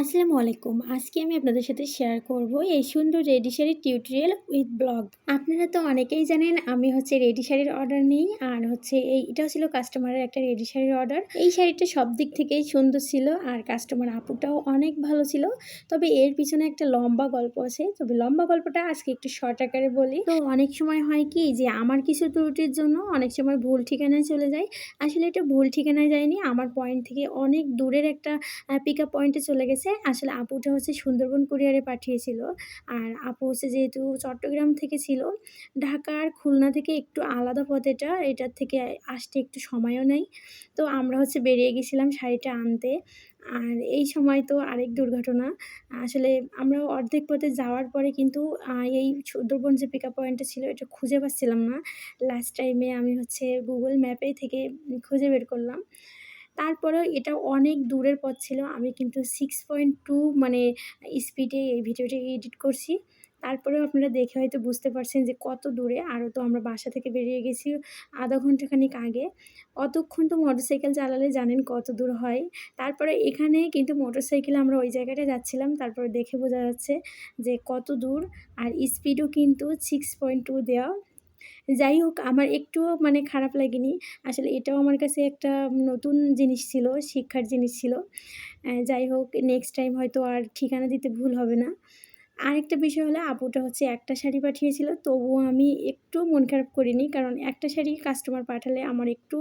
আসসালামু আলাইকুম। আজকে আমি আপনাদের সাথে শেয়ার করব এই সুন্দর রেডি শাড়ির টিউটোরিয়াল উইথ ব্লগ আপনারা তো অনেকেই জানেন আমি হচ্ছে রেডি শাড়ির অর্ডার নিই আর হচ্ছে এই এটাও ছিল কাস্টমারের একটা রেডি শাড়ির অর্ডার এই শাড়িটা সব দিক থেকেই সুন্দর ছিল আর কাস্টমার আপুটাও অনেক ভালো ছিল। তবে এর পিছনে একটা লম্বা গল্প আছে। তবে লম্বা গল্পটা আজকে একটু শর্ট আকারে বলি। তো অনেক সময় হয় কি, যে আমার কিছু ত্রুটির জন্য অনেক সময় ভুল ঠিকানায় চলে যায় আসলে এটা ভুল ঠিকানায় যায়নি, আমার পয়েন্ট থেকে অনেক দূরের একটা পিক আপ পয়েন্টে চলে গেছে। আসলে আপুটা হচ্ছে সুন্দরবন কুরিয়ারে পাঠিয়েছিল। আর আপু হচ্ছে যেহেতু চট্টগ্রাম থেকে ছিল, ঢাকার খুলনা থেকে একটু আলাদা পথ এটা, এটার থেকে আসতে একটু সময়ও নেই। তো আমরা হচ্ছে বেরিয়ে গেছিলাম শাড়িটা আনতে। আর এই সময় তো আরেক দুর্ঘটনা, আসলে আমরা অর্ধেক পথে যাওয়ার পরে কিন্তু এই সুন্দরবন যে পিক আপ পয়েন্টটা ছিল, এটা খুঁজে পাচ্ছিলাম না। লাস্ট টাইমে আমি হচ্ছে গুগল ম্যাপে থেকে খুঁজে বের করলাম। তারপরেও এটা অনেক দূরের পথ ছিল। আমি কিন্তু সিক্স পয়েন্ট টু মানে স্পিডে এই ভিডিওটি এডিট করছি। তারপরেও আপনারা দেখে হয়তো বুঝতে পারছেন যে কত দূরে। আরও তো আমরা বাসা থেকে বেরিয়ে গেছি আধা ঘন্টাখানিক আগে। অতক্ষণ তো মোটরসাইকেল চালালে জানেন কত দূর হয়। তারপরে এখানে কিন্তু মোটরসাইকেলে আমরা ওই জায়গাটায় যাচ্ছিলাম। তারপরে দেখে বোঝা যাচ্ছে যে কত দূর। আর স্পিডও কিন্তু সিক্স পয়েন্ট টু দেওয়া। যাই হোক, আমার একটুও মানে খারাপ লাগেনি। আসলে এটাও আমার কাছে একটা নতুন জিনিস ছিল, শিক্ষার জিনিস ছিল। যাই হোক নেক্সট টাইম হয়তো আর ঠিকানা দিতে ভুল হবে না। আরেকটা বিষয় হলো আপুটা হচ্ছে একটা শাড়ি পাঠিয়েছিল, তবুও আমি একটু মন খারাপ করিনি। কারণ একটা শাড়ি কাস্টমার পাঠালে আমার একটু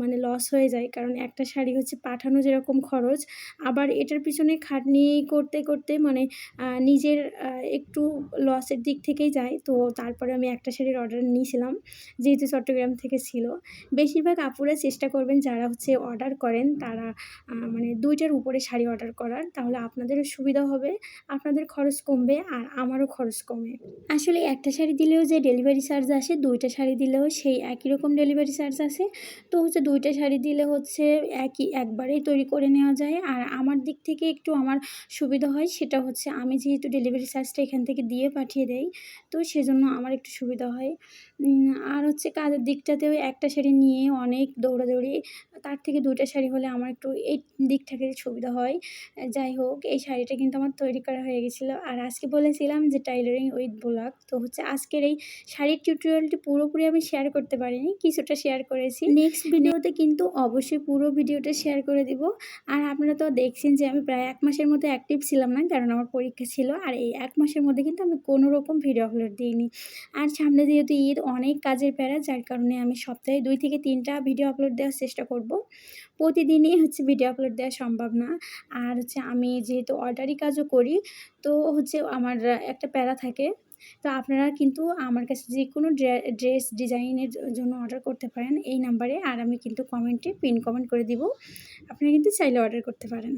মানে লস হয়ে যায়। কারণ একটা শাড়ি হচ্ছে পাঠানো যেরকম খরচ, আবার এটার পিছনে খাটনি করতে করতে মানে নিজের একটু লসের দিক থেকেই যায়। তো তারপরে আমি একটা শাড়ির অর্ডার নিয়েছিলাম, যেহেতু চট্টগ্রাম থেকে ছিল। বেশিরভাগ আপুরা চেষ্টা করবেন যারা হচ্ছে অর্ডার করেন, তারা মানে দুইটার উপরে শাড়ি অর্ডার করার। তাহলে আপনাদেরও সুবিধা হবে। আপনাদের খরচ কমবে আর আমারও খরচ কমে। আসলে একটা শাড়ি দিলেও যে ডেলিভারি চার্জ আসে, দুইটা শাড়ি দিলেও সেই একই রকম ডেলিভারি চার্জ আসে। তো হচ্ছে দুইটা শাড়ি দিলে হচ্ছে একই একবারেই তৈরি করে নেওয়া যায়। আর আমার দিক থেকে একটু আমার সুবিধা হয়, সেটা হচ্ছে আমি যেহেতু ডেলিভারি চার্জটা এখান থেকে দিয়ে পাঠিয়ে দেই, তো সেজন্য আমার একটু সুবিধা হয়। আর হচ্ছে কাজের দিকটাতেও একটা শাড়ি নিয়ে অনেক দৌড়াদৌড়ি তার থেকে দুইটা শাড়ি হলে আমার একটু এই দিক থেকে সুবিধা হয়। যাই হোক এই শাড়িটা কিন্তু আমার তৈরি করা হয়ে গেছিল। আর আজকে বলেছিলাম যে টাইলারিং উইথ ব্লগ তো হচ্ছে আজকের এই শাড়ির টিউটোরিয়ালটি পুরোপুরি আমি শেয়ার করতে পারিনি কিছুটা শেয়ার করেছি। নেক্সট ভিডিওতে কিন্তু অবশ্যই পুরো ভিডিওটা শেয়ার করে দিব। আর আপনারা তো দেখছেন যে আমি প্রায় এক মাসের মতো অ্যাক্টিভ ছিলাম না কারণ আমার পরীক্ষা ছিল। আর এই এক মাসের মধ্যে কিন্তু আমি কোনো রকম ভিডিও আপলোড দিইনি। আর সামনে যেহেতু ঈদ অনেক কাজের প্যারা যার কারণে আমি সপ্তাহে দুই থেকে তিনটা ভিডিও আপলোড দেওয়ার চেষ্টা করব। প্রতিদিনই হচ্ছে ভিডিও আপলোড দেওয়া সম্ভব না। আর হচ্ছে আমি যেহেতু অর্ডারি কাজও করি, তো হচ্ছে আমার একটা প্যারা থাকে। তো আপনারা কিন্তু আমার কাছে যে কোনো ড্রেস ডিজাইনের জন্য অর্ডার করতে পারেন এই নাম্বারে আর আমি কিন্তু কমেন্টে পিন কমেন্ট করে দিব। আপনারা কিন্তু চাইলে অর্ডার করতে পারেন।